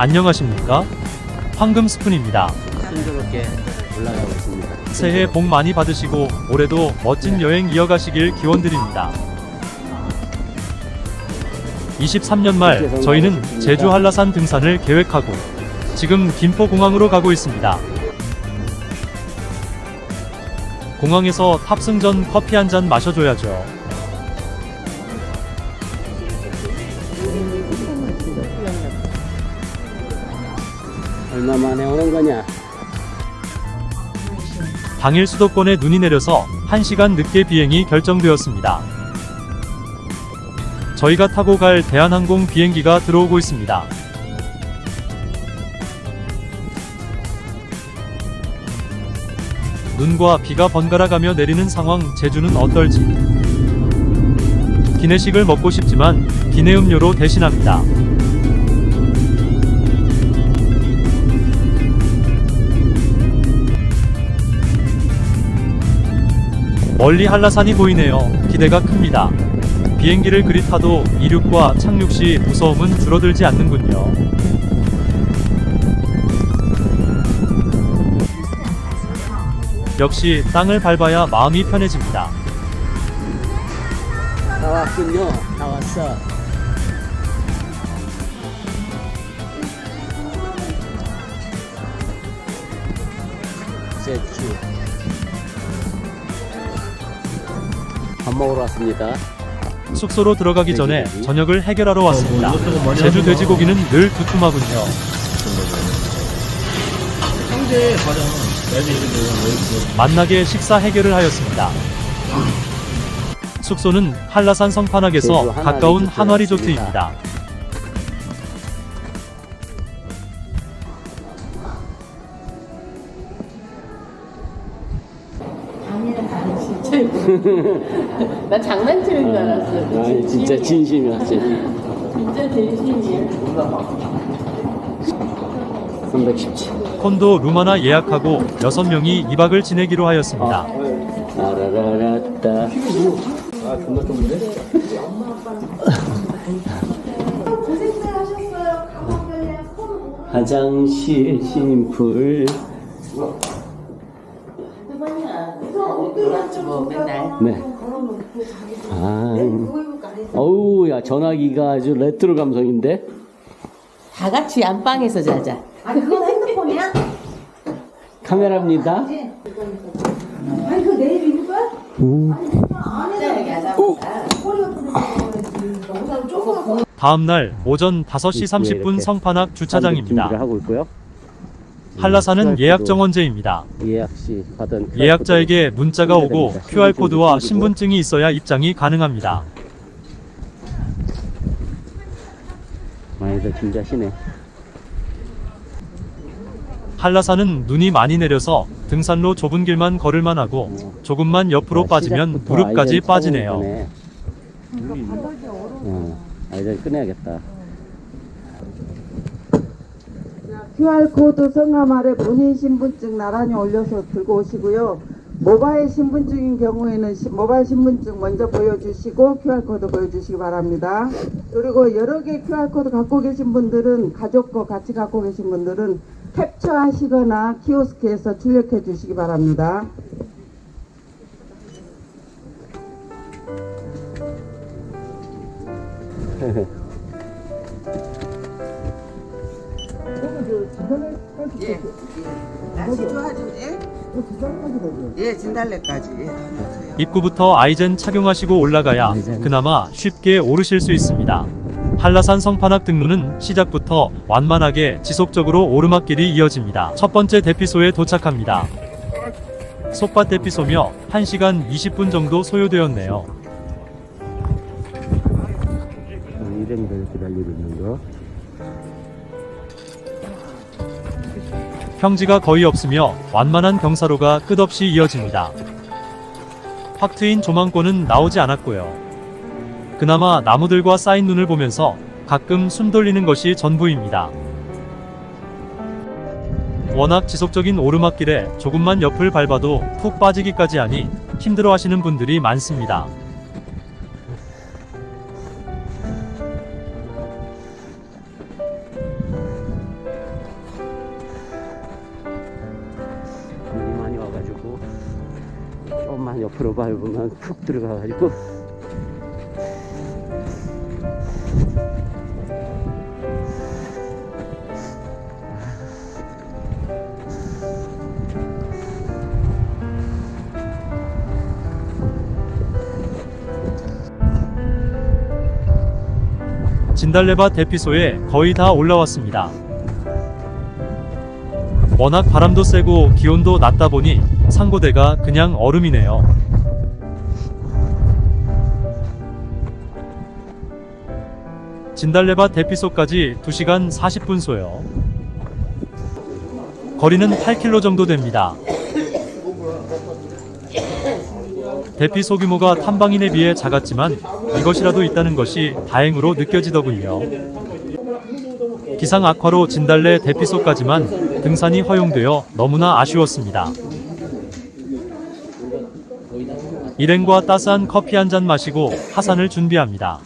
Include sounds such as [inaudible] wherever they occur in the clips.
안녕하십니까? 황금 스푼입니다. 순조롭게 올라가고 있습니다. 새해 복 많이 받으시고 올해도 멋진 여행 이어가시길 기원드립니다. 23년 말 저희는 제주 한라산 등산을 계획하고 지금 김포공항으로 가고 있습니다. 공항에서 탑승 전 커피 한 잔 마셔줘야죠. 얼마 만에 오는 거냐? 당일 수도권에 눈이 내려서 1시간 늦게 비행이 결정되었습니다. 저희가 타고 갈 대한항공 비행기가 들어오고 있습니다. 눈과 비가 번갈아 가며 내리는 상황 제주는 어떨지. 기내식을 먹고 싶지만 기내 음료로 대신합니다. 멀리 한라산이 보이네요. 기대가 큽니다. 비행기를 그리 타도 이륙과 착륙 시 무서움은 줄어들지 않는군요. 역시 땅을 밟아야 마음이 편해집니다. 다 왔군요. 다 왔어. 제주. 먹으러 왔습니다. 숙소로 들어가기 전에 저녁을 해결하러 왔습니다. 제주 돼지고기는 늘 두툼하군요. 만나게 식사 해결을 하였습니다. 숙소는 한라산 성판악에서 가까운 조트였습니다. 한화 리 조트입니다. 나 장난치는 줄 알았어. 아, 진짜 진심이야, 진짜. 진짜 진심이야. 317. 콘도 룸 하나 예약하고 6명이 2박을 지내기로 하였습니다. 아라라라따. 아, 금방 떴는데? 화장실 심풀. 뭐 맨날 네. 아. 어우, 야, 전화기가 아주 레트로 감성인데? 다 같이 안방에서 자자. 아니 그건 핸드폰이야? 카메라입니다. 아니 그거 내일 입을 거야? 다음날 오전 5시 30분 이렇게 성판악 주차장입니다. 준비를 하고 있고요. 한라산은 음, 예약 정원제입니다. 예약 예약자에게 문자가 오고. QR코드와 신분증 신분증이 있어야 입장이 가능합니다. 많이들 준비하시네. 한라산은 눈이 많이 내려서 등산로 좁은 길만 걸을만 하고 조금만 옆으로 아, 빠지면 무릎까지 빠지네요. 어, 아이들 꺼내야겠다. QR코드 성함 아래 본인 신분증 나란히 올려서 들고 오시고요. 모바일 신분증인 경우에는 시- 모바일 신분증 먼저 보여주시고 QR코드 보여주시기 바랍니다. 그리고 여러 개 QR코드 갖고 계신 분들은 가족 거 같이 갖고 계신 분들은 캡처하시거나 키오스크에서 출력해 주시기 바랍니다. [laughs] 날씨 좋아지면 예, 진달래까지 예, 다. 입구부터 아이젠 착용하시고 올라가야. 그나마 쉽게 오르실 수 있습니다. 한라산 성판악 등로는 시작부터 완만하게 지속적으로 오르막길이 이어집니다. 첫 번째 대피소에 도착합니다. 솥밭 대피소며 1시간 20분 정도 소요되었네요. 일행들 기다리고 있는 거. 평지가 거의 없으며 완만한 경사로가 끝없이 이어집니다. 확 트인 조망권은 나오지 않았고요. 그나마 나무들과 쌓인 눈을 보면서 가끔 숨 돌리는 것이 전부입니다. 워낙 지속적인 오르막길에 조금만 옆을 밟아도 푹 빠지기까지 하니 힘들어 하시는 분들이 많습니다. 옆으로 밟으면 푹 들어가가지고 진달래밭 대피소에 거의 다 올라왔습니다. 워낙 바람도 세고 기온도 낮다 보니 상고대가 그냥 얼음이네요. 진달래밭 대피소까지 2시간 40분 소요. 거리는 8km 정도 됩니다. 대피 소 규모가 탐방인에 비해 작았지만 이것이라도 있다는 것이 다행으로 느껴지더군요. 기상 악화로 진달래 대피소까지만 등산이 허용되어 너무나 아쉬웠습니다. 일행과 따스한 커피 한 잔 마시고 하산을 준비합니다.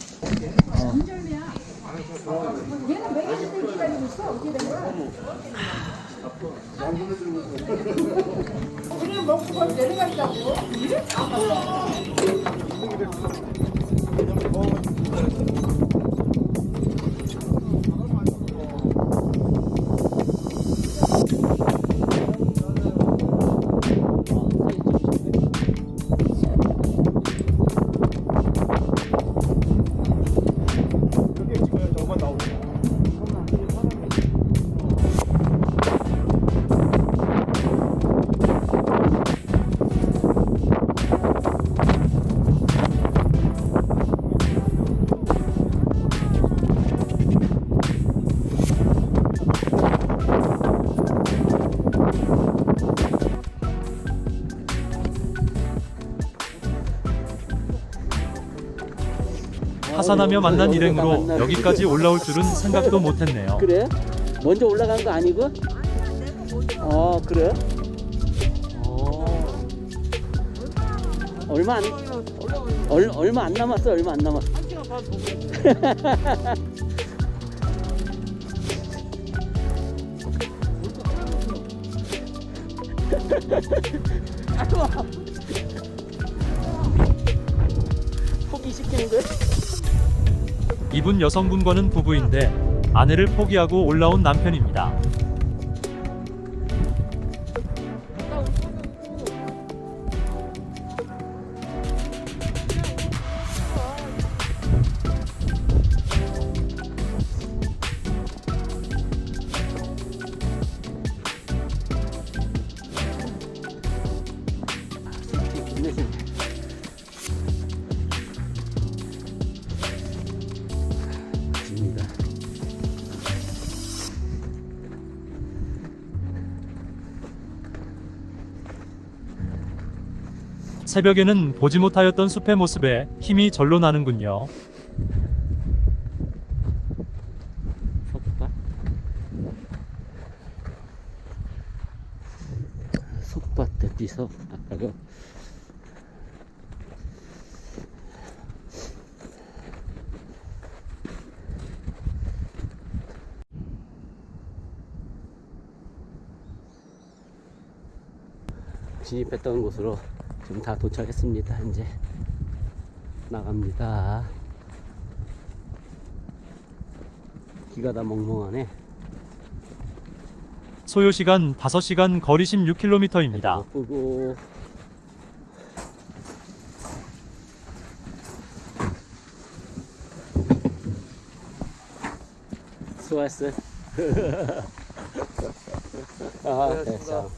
하산하며 만난 일행으로 여기까지 올라올 줄은 생각도 못했네요. 그래? 먼저 올라간 거 아니고? 어 그래? 어. 얼마 안 얼, 얼마 안 남았어 얼마 안 남았어 [laughs] 포기시키는 거야? 이분 여성분과는 부부인데 아내를 포기하고 올라온 남편입니다. 새벽에는 보지 못하였던 숲의 모습에 힘이 절로 나는군요. 속밭 대피소 아까고 진입했던 곳으로 지금 다 도착했습니다 이제 나갑니다 기가 다 멍멍하네 소요 시간 5시간 거리 16km입니다. 바쁘고 수고했어. 아, 됐어.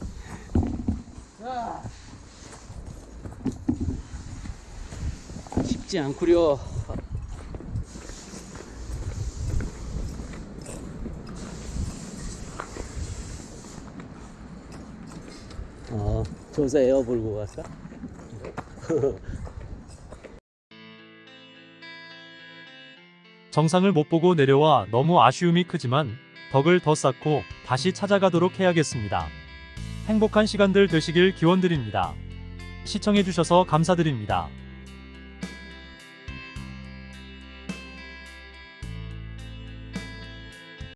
쉽지 않구려. 어, 저기서 에어 불고 갔어? [laughs] 정상을 못 보고 내려와 너무 아쉬움이 크지만 덕을 더 쌓고 다시 찾아가도록 해야겠습니다. 행복한 시간들 되시길 기원드립니다. 시청해주셔서 감사드립니다.